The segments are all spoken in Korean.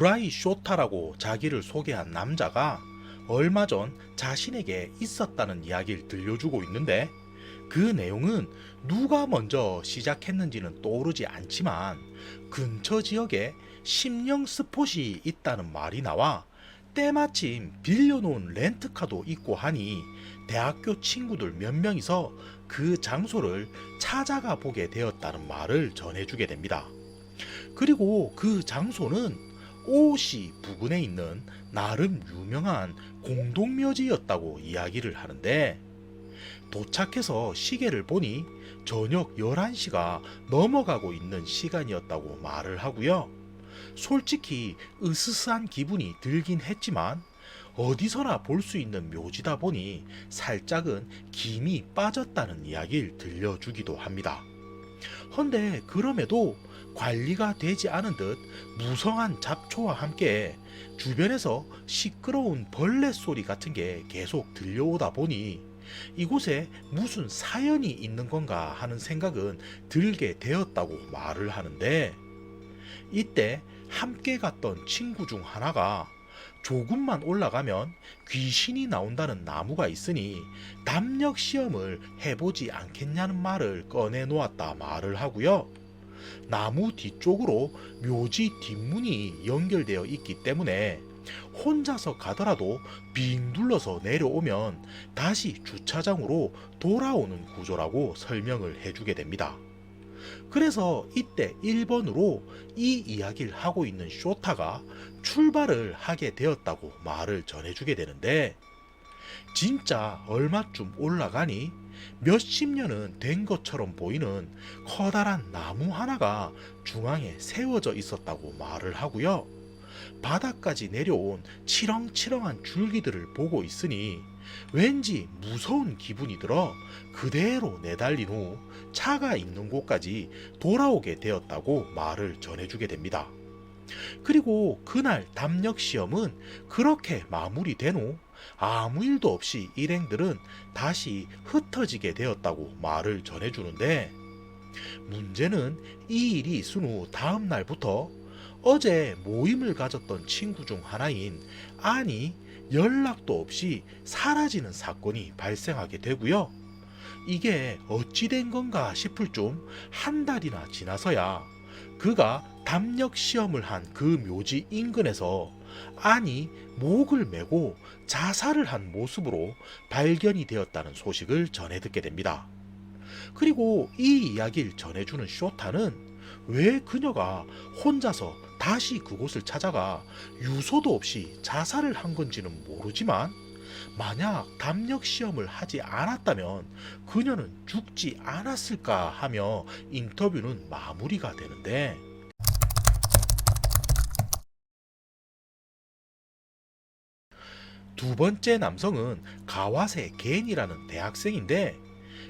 구라이 쇼타라고 자기를 소개한 남자가 얼마 전 자신에게 있었다는 이야기를 들려주고 있는데 그 내용은 누가 먼저 시작했는지는 떠오르지 않지만 근처 지역에 심령 스폿이 있다는 말이 나와 때마침 빌려놓은 렌트카도 있고 하니 대학교 친구들 몇 명이서 그 장소를 찾아가 보게 되었다는 말을 전해주게 됩니다. 그리고 그 장소는 오시 부근에 있는 나름 유명한 공동묘지였다고 이야기를 하는데 도착해서 시계를 보니 저녁 11시가 넘어가고 있는 시간이었다고 말을 하고요. 솔직히 으스스한 기분이 들긴 했지만 어디서나 볼 수 있는 묘지다 보니 살짝은 김이 빠졌다는 이야기를 들려주기도 합니다. 헌데 그럼에도 관리가 되지 않은 듯 무성한 잡초와 함께 주변에서 시끄러운 벌레 소리 같은 게 계속 들려오다 보니 이곳에 무슨 사연이 있는 건가 하는 생각은 들게 되었다고 말을 하는데 이때 함께 갔던 친구 중 하나가 조금만 올라가면 귀신이 나온다는 나무가 있으니 담력 시험을 해보지 않겠냐는 말을 꺼내 놓았다 말을 하고요. 나무 뒤쪽으로 묘지 뒷문이 연결되어 있기 때문에 혼자서 가더라도 빙 둘러서 내려오면 다시 주차장으로 돌아오는 구조라고 설명을 해주게 됩니다. 그래서 이때 1번으로 이 이야기를 하고 있는 쇼타가 출발을 하게 되었다고 말을 전해주게 되는데 진짜 얼마쯤 올라가니 몇십 년은 된 것처럼 보이는 커다란 나무 하나가 중앙에 세워져 있었다고 말을 하고요. 바닥까지 내려온 치렁치렁한 줄기들을 보고 있으니 왠지 무서운 기분이 들어 그대로 내달린 후 차가 있는 곳까지 돌아오게 되었다고 말을 전해주게 됩니다. 그리고 그날 담력 시험은 그렇게 마무리된 후 아무 일도 없이 일행들은 다시 흩어지게 되었다고 말을 전해주는데 문제는 이 일이 있은 후 다음 날부터 어제 모임을 가졌던 친구 중 하나인 안이 연락도 없이 사라지는 사건이 발생하게 되고요. 이게 어찌 된 건가 싶을 좀 한 달이나 지나서야 그가 담력 시험을 한 그 묘지 인근에서 안이 목을 메고 자살을 한 모습으로 발견이 되었다는 소식을 전해 듣게 됩니다. 그리고 이 이야기를 전해주는 쇼타는 왜 그녀가 혼자서 다시 그곳을 찾아가 유서도 없이 자살을 한 건지는 모르지만 만약 담력 시험을 하지 않았다면 그녀는 죽지 않았을까 하며 인터뷰는 마무리가 되는데 두 번째 남성은 가와세 겐이라는 대학생인데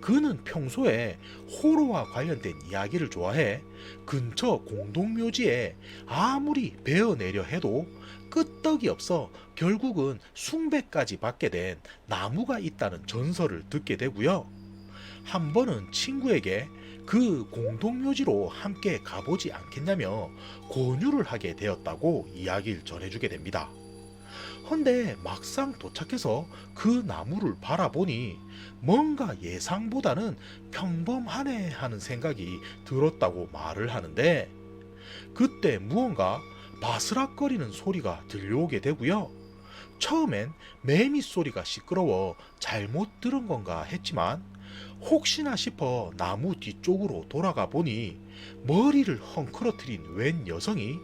그는 평소에 호로와 관련된 이야기를 좋아해 근처 공동묘지에 아무리 베어내려 해도 끄떡이 없어 결국은 숭배까지 받게 된 나무가 있다는 전설을 듣게 되고요. 한 번은 친구에게 그 공동묘지로 함께 가보지 않겠냐며 권유를 하게 되었다고 이야기를 전해주게 됩니다. 헌데 막상 도착해서 그 나무를 바라보니 뭔가 예상보다는 평범하네 하는 생각이 들었다고 말을 하는데 그때 무언가 바스락거리는 소리가 들려오게 되고요. 처음엔 매미 소리가 시끄러워 잘못 들은 건가 했지만 혹시나 싶어 나무 뒤쪽으로 돌아가 보니 머리를 헝클어뜨린 웬 여성이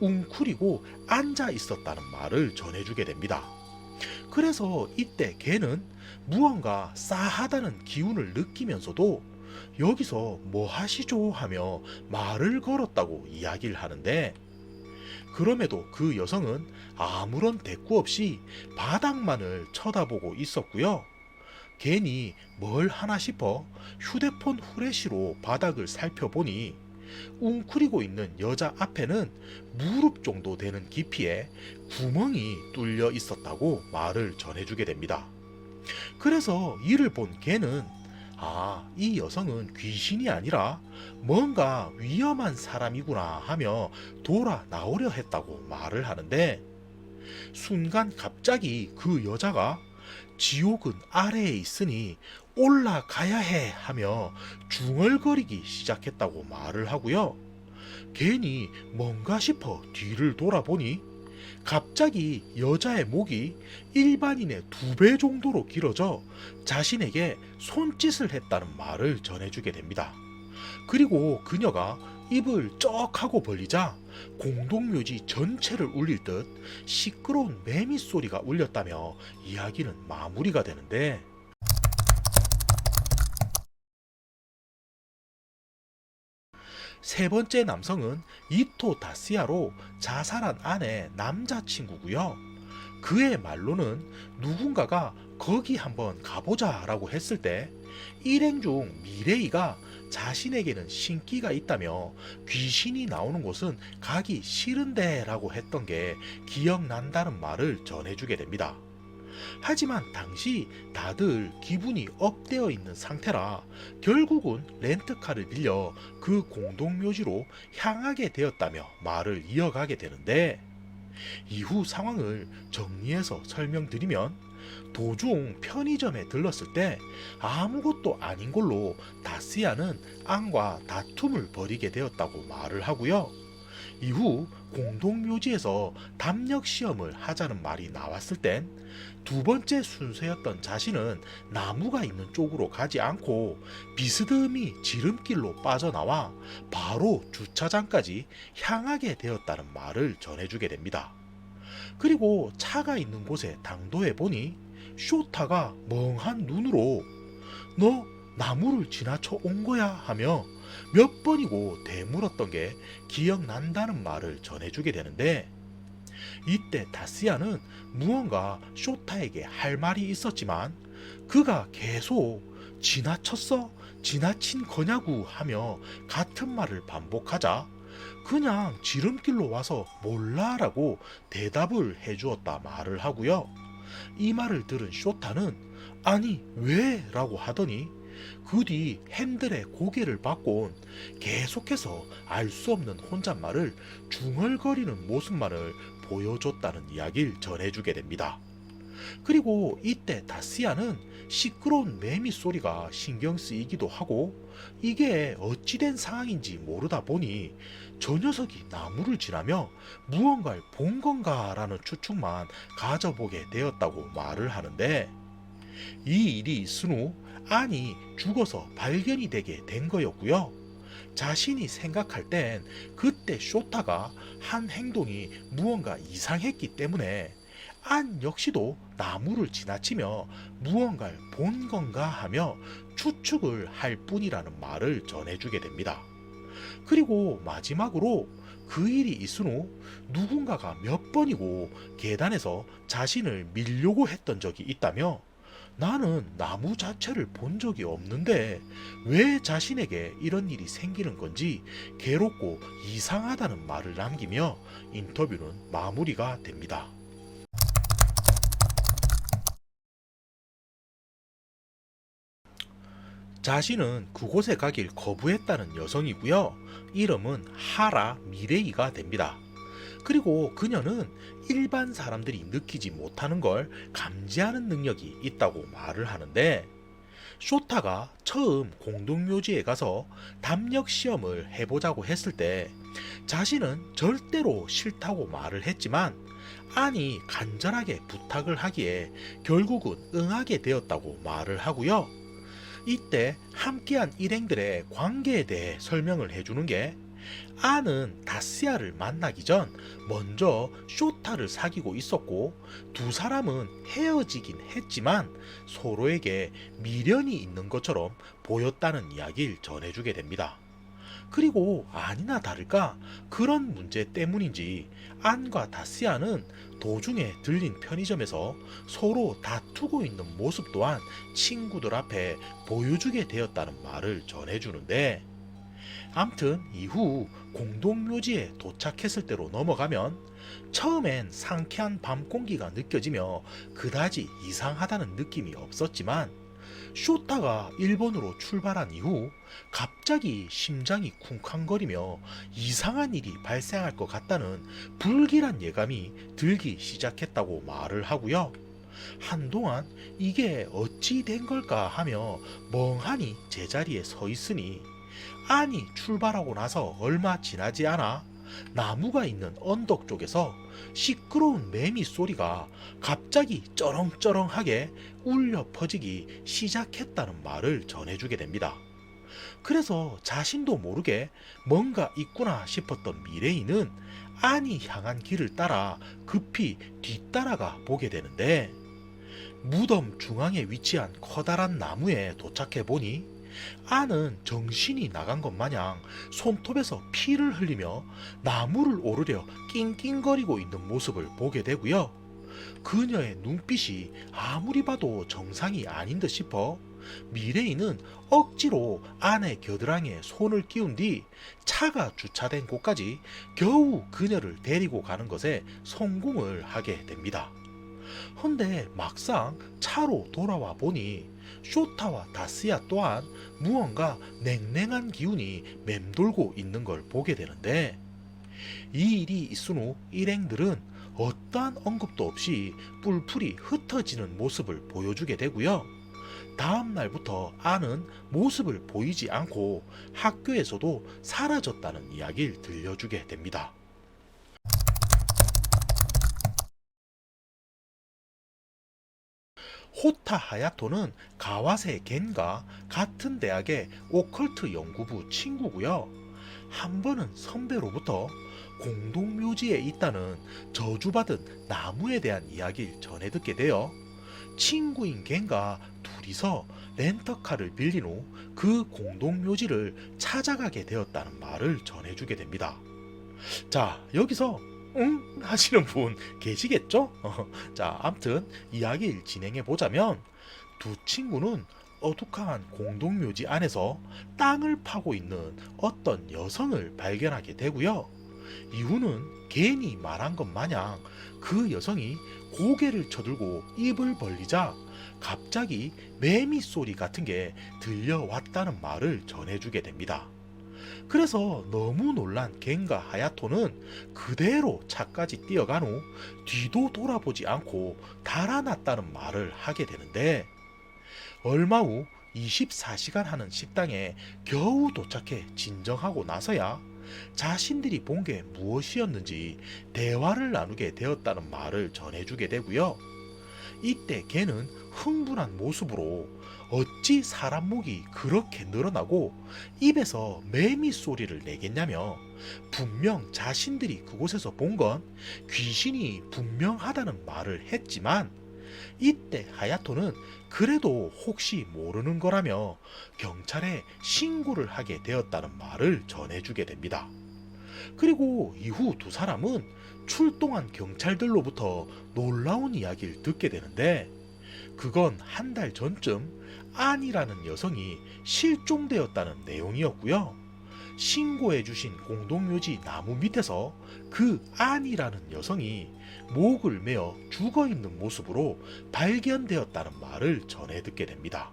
웅크리고 앉아 있었다는 말을 전해주게 됩니다. 그래서 이때 걔는 무언가 싸하다는 기운을 느끼면서도 여기서 뭐 하시죠 하며 말을 걸었다고 이야기를 하는데 그럼에도 그 여성은 아무런 대꾸 없이 바닥만을 쳐다보고 있었고요. 괜히 뭘 하나 싶어 휴대폰 후레쉬로 바닥을 살펴보니 웅크리고 있는 여자 앞에는 무릎 정도 되는 깊이에 구멍이 뚫려 있었다고 말을 전해주게 됩니다. 그래서 이를 본 걔는 아, 이 여성은 귀신이 아니라 뭔가 위험한 사람이구나 하며 돌아 나오려 했다고 말을 하는데 순간 갑자기 그 여자가 지옥은 아래에 있으니 올라가야 해 하며 중얼거리기 시작했다고 말을 하고요. 괜히 뭔가 싶어 뒤를 돌아보니 갑자기 여자의 목이 일반인의 두 배 정도로 길어져 자신에게 손짓을 했다는 말을 전해주게 됩니다. 그리고 그녀가 입을 쩍 하고 벌리자 공동묘지 전체를 울릴 듯 시끄러운 매미 소리가 울렸다며 이야기는 마무리가 되는데 세 번째 남성은 이토 다스야로 자살한 아내 남자친구고요. 그의 말로는 누군가가 거기 한번 가보자 라고 했을 때 일행 중 미레이가 자신에게는 신기가 있다며 귀신이 나오는 곳은 가기 싫은데 라고 했던 게 기억난다는 말을 전해주게 됩니다. 하지만 당시 다들 기분이 업되어 있는 상태라 결국은 렌트카를 빌려 그 공동묘지로 향하게 되었다며 말을 이어가게 되는데 이후 상황을 정리해서 설명드리면 도중 편의점에 들렀을 때 아무것도 아닌 걸로 다스야는 앙과 다툼을 벌이게 되었다고 말을 하고요. 이후 공동묘지에서 담력 시험을 하자는 말이 나왔을 땐 두 번째 순서였던 자신은 나무가 있는 쪽으로 가지 않고 비스듬히 지름길로 빠져나와 바로 주차장까지 향하게 되었다는 말을 전해주게 됩니다. 그리고 차가 있는 곳에 당도해 보니 쇼타가 멍한 눈으로 너 나무를 지나쳐 온 거야 하며 몇 번이고 대물었던 게 기억난다는 말을 전해주게 되는데 이때 다스야는 무언가 쇼타에게 할 말이 있었지만 그가 계속 지나쳤어? 지나친 거냐고 하며 같은 말을 반복하자 그냥 지름길로 와서 몰라라고 대답을 해주었다 말을 하고요. 이 말을 들은 쇼타는 아니 왜? 라고 하더니 그 뒤 핸들에 고개를 받곤 계속해서 알 수 없는 혼잣말을 중얼거리는 모습만을 보여줬다는 이야기를 전해주게 됩니다. 그리고 이때 다스야는 시끄러운 매미 소리가 신경 쓰이기도 하고 이게 어찌된 상황인지 모르다 보니 저 녀석이 나무를 지나며 무언가를 본 건가 라는 추측만 가져보게 되었다고 말을 하는데 이 일이 있은 후 안이 죽어서 발견이 되게 된 거였고요. 자신이 생각할 땐 그때 쇼타가 한 행동이 무언가 이상했기 때문에 안 역시도 나무를 지나치며 무언가를 본 건가 하며 추측을 할 뿐이라는 말을 전해주게 됩니다. 그리고 마지막으로 그 일이 있은 후 누군가가 몇 번이고 계단에서 자신을 밀려고 했던 적이 있다며 나는 나무 자체를 본 적이 없는데 왜 자신에게 이런 일이 생기는 건지 괴롭고 이상하다는 말을 남기며 인터뷰는 마무리가 됩니다. 자신은 그곳에 가길 거부했다는 여성이고요. 이름은 하라 미레이가 됩니다. 그리고 그녀는 일반 사람들이 느끼지 못하는 걸 감지하는 능력이 있다고 말을 하는데 쇼타가 처음 공동묘지에 가서 담력 시험을 해보자고 했을 때 자신은 절대로 싫다고 말을 했지만 안이 간절하게 부탁을 하기에 결국은 응하게 되었다고 말을 하고요. 이때 함께한 일행들의 관계에 대해 설명을 해주는 게 아는 다스야를 만나기 전 먼저 쇼타를 사귀고 있었고 두 사람은 헤어지긴 했지만 서로에게 미련이 있는 것처럼 보였다는 이야기를 전해주게 됩니다. 그리고 아니나 다를까 그런 문제 때문인지 안과 다스야는 도중에 들린 편의점에서 서로 다투고 있는 모습 또한 친구들 앞에 보여주게 되었다는 말을 전해주는데 암튼 이후 공동묘지에 도착했을 때로 넘어가면 처음엔 상쾌한 밤 공기가 느껴지며 그다지 이상하다는 느낌이 없었지만 쇼타가 일본으로 출발한 이후 갑자기 심장이 쿵쾅거리며 이상한 일이 발생할 것 같다는 불길한 예감이 들기 시작했다고 말을 하고요. 한동안 이게 어찌 된 걸까 하며 멍하니 제자리에 서 있으니 안이 출발하고 나서 얼마 지나지 않아 나무가 있는 언덕 쪽에서 시끄러운 매미 소리가 갑자기 쩌렁쩌렁하게 울려 퍼지기 시작했다는 말을 전해주게 됩니다. 그래서 자신도 모르게 뭔가 있구나 싶었던 미래인은 안이 향한 길을 따라 급히 뒤따라가 보게 되는데 무덤 중앙에 위치한 커다란 나무에 도착해 보니 안은 정신이 나간 것 마냥 손톱에서 피를 흘리며 나무를 오르려 낑낑거리고 있는 모습을 보게 되고요. 그녀의 눈빛이 아무리 봐도 정상이 아닌 듯 싶어 미래인은 억지로 안의 겨드랑이에 손을 끼운 뒤 차가 주차된 곳까지 겨우 그녀를 데리고 가는 것에 성공을 하게 됩니다. 헌데 막상 차로 돌아와 보니 쇼타와 다스야 또한 무언가 냉랭한 기운이 맴돌고 있는 걸 보게 되는데 이 일이 있은 후 일행들은 어떠한 언급도 없이 뿔풀이 흩어지는 모습을 보여주게 되고요. 다음 날부터 아는 모습을 보이지 않고 학교에서도 사라졌다는 이야기를 들려주게 됩니다. 호타 하야토는 가와세 겐과 같은 대학의 오컬트 연구부 친구고요. 한 번은 선배로부터 공동묘지에 있다는 저주받은 나무에 대한 이야기를 전해 듣게 되어 친구인 겐과 둘이서 렌터카를 빌린 후 그 공동 묘지를 찾아가게 되었다는 말을 전해주게 됩니다. 자, 여기서 응? 하시는 분 계시겠죠? 어, 자, 암튼 이야기를 진행해 보자면 두 친구는 어둑한 공동묘지 안에서 땅을 파고 있는 어떤 여성을 발견하게 되고요. 이후는 괜히 말한 것 마냥 그 여성이 고개를 쳐들고 입을 벌리자 갑자기 매미 소리 같은 게 들려왔다는 말을 전해주게 됩니다. 그래서 너무 놀란 겐과 하야토는 그대로 차까지 뛰어간 후 뒤도 돌아보지 않고 달아났다는 말을 하게 되는데 얼마 후 24시간 하는 식당에 겨우 도착해 진정하고 나서야 자신들이 본 게 무엇이었는지 대화를 나누게 되었다는 말을 전해주게 되고요. 이때 걔는 흥분한 모습으로 어찌 사람 목이 그렇게 늘어나고 입에서 매미 소리를 내겠냐며 분명 자신들이 그곳에서 본 건 귀신이 분명하다는 말을 했지만 이때 하야토는 그래도 혹시 모르는 거라며 경찰에 신고를 하게 되었다는 말을 전해주게 됩니다. 그리고 이후 두 사람은 출동한 경찰들로부터 놀라운 이야기를 듣게 되는데 그건 한 달 전쯤 안이라는 여성이 실종되었다는 내용이었고요. 신고해주신 공동묘지 나무 밑에서 그 안이라는 여성이 목을 메어 죽어 있는 모습으로 발견되었다는 말을 전해 듣게 됩니다.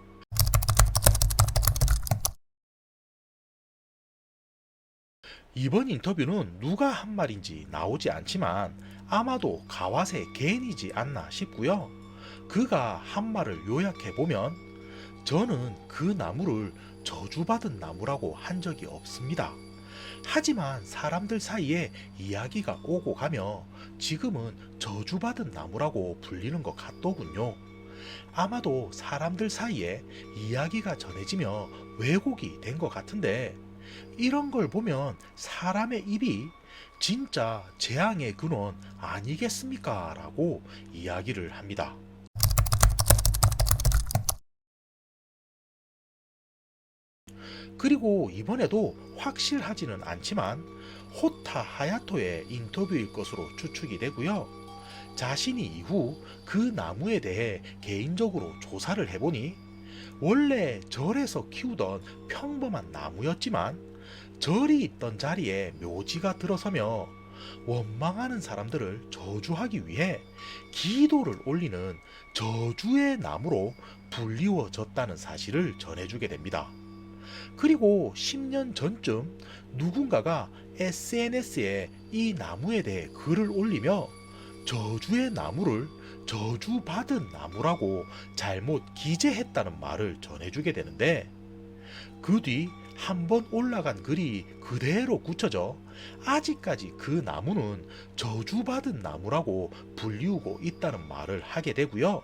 이번 인터뷰는 누가 한 말인지 나오지 않지만 아마도 가와세 개인이지 않나 싶고요. 그가 한 말을 요약해 보면 저는 그 나무를 저주받은 나무라고 한 적이 없습니다. 하지만 사람들 사이에 이야기가 오고 가며 지금은 저주받은 나무라고 불리는 것 같더군요. 아마도 사람들 사이에 이야기가 전해지며 왜곡이 된 것 같은데 이런 걸 보면 사람의 입이 진짜 재앙의 근원 아니겠습니까? 라고 이야기를 합니다. 그리고 이번에도 확실하지는 않지만 호타 하야토의 인터뷰일 것으로 추측이 되고요. 자신이 이후 그 나무에 대해 개인적으로 조사를 해보니 원래 절에서 키우던 평범한 나무였지만 절이 있던 자리에 묘지가 들어서며 원망하는 사람들을 저주하기 위해 기도를 올리는 저주의 나무로 불리워졌다는 사실을 전해주게 됩니다. 그리고 10년 전쯤 누군가가 SNS에 이 나무에 대해 글을 올리며 저주의 나무를 저주받은 나무라고 잘못 기재했다는 말을 전해주게 되는데 그 뒤 한 번 올라간 글이 그대로 굳혀져 아직까지 그 나무는 저주받은 나무라고 불리우고 있다는 말을 하게 되고요.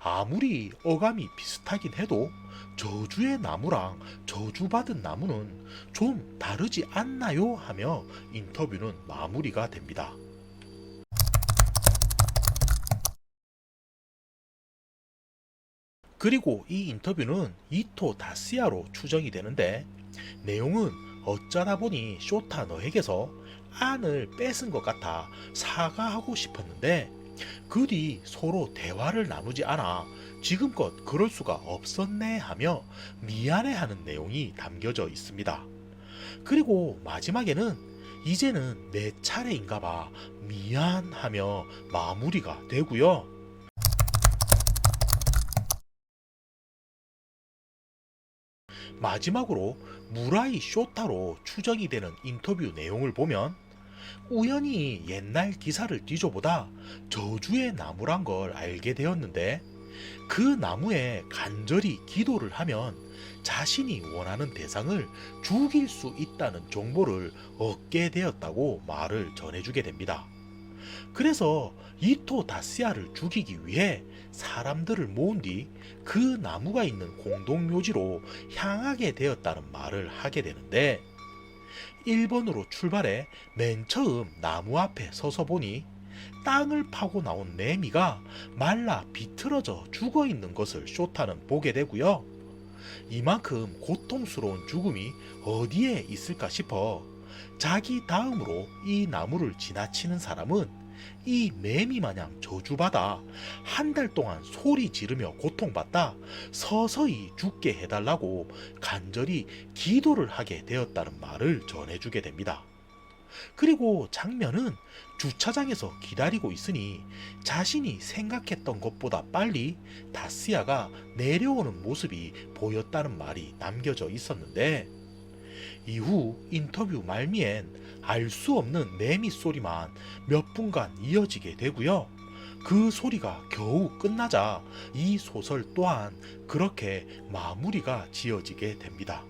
아무리 어감이 비슷하긴 해도 저주의 나무랑 저주받은 나무는 좀 다르지 않나요? 하며 인터뷰는 마무리가 됩니다. 그리고 이 인터뷰는 이토 다스야로 추정이 되는데 내용은 어쩌다 보니 쇼타 너에게서 안을 뺏은 것 같아 사과하고 싶었는데 그뒤 서로 대화를 나누지 않아 지금껏 그럴 수가 없었네 하며 미안해하는 내용이 담겨져 있습니다. 그리고 마지막에는 이제는 내 차례인가 봐 미안하며 마무리가 되고요. 마지막으로 무라이 쇼타로 추정이 되는 인터뷰 내용을 보면 우연히 옛날 기사를 뒤져보다 저주의 나무란 걸 알게 되었는데 그 나무에 간절히 기도를 하면 자신이 원하는 대상을 죽일 수 있다는 정보를 얻게 되었다고 말을 전해주게 됩니다. 그래서 이토 다스야를 죽이기 위해 사람들을 모은 뒤 그 나무가 있는 공동묘지로 향하게 되었다는 말을 하게 되는데 1번으로 출발해 맨 처음 나무 앞에 서서 보니 땅을 파고 나온 매미가 말라 비틀어져 죽어 있는 것을 쇼타는 보게 되고요. 이만큼 고통스러운 죽음이 어디에 있을까 싶어 자기 다음으로 이 나무를 지나치는 사람은 이 매미 마냥 저주받아 한 달 동안 소리 지르며 고통받다 서서히 죽게 해달라고 간절히 기도를 하게 되었다는 말을 전해주게 됩니다. 그리고 장면은 주차장에서 기다리고 있으니 자신이 생각했던 것보다 빨리 다스야가 내려오는 모습이 보였다는 말이 남겨져 있었는데 이후 인터뷰 말미엔 알 수 없는 매미 소리만 몇 분간 이어지게 되고요. 그 소리가 겨우 끝나자 이 소설 또한 그렇게 마무리가 지어지게 됩니다.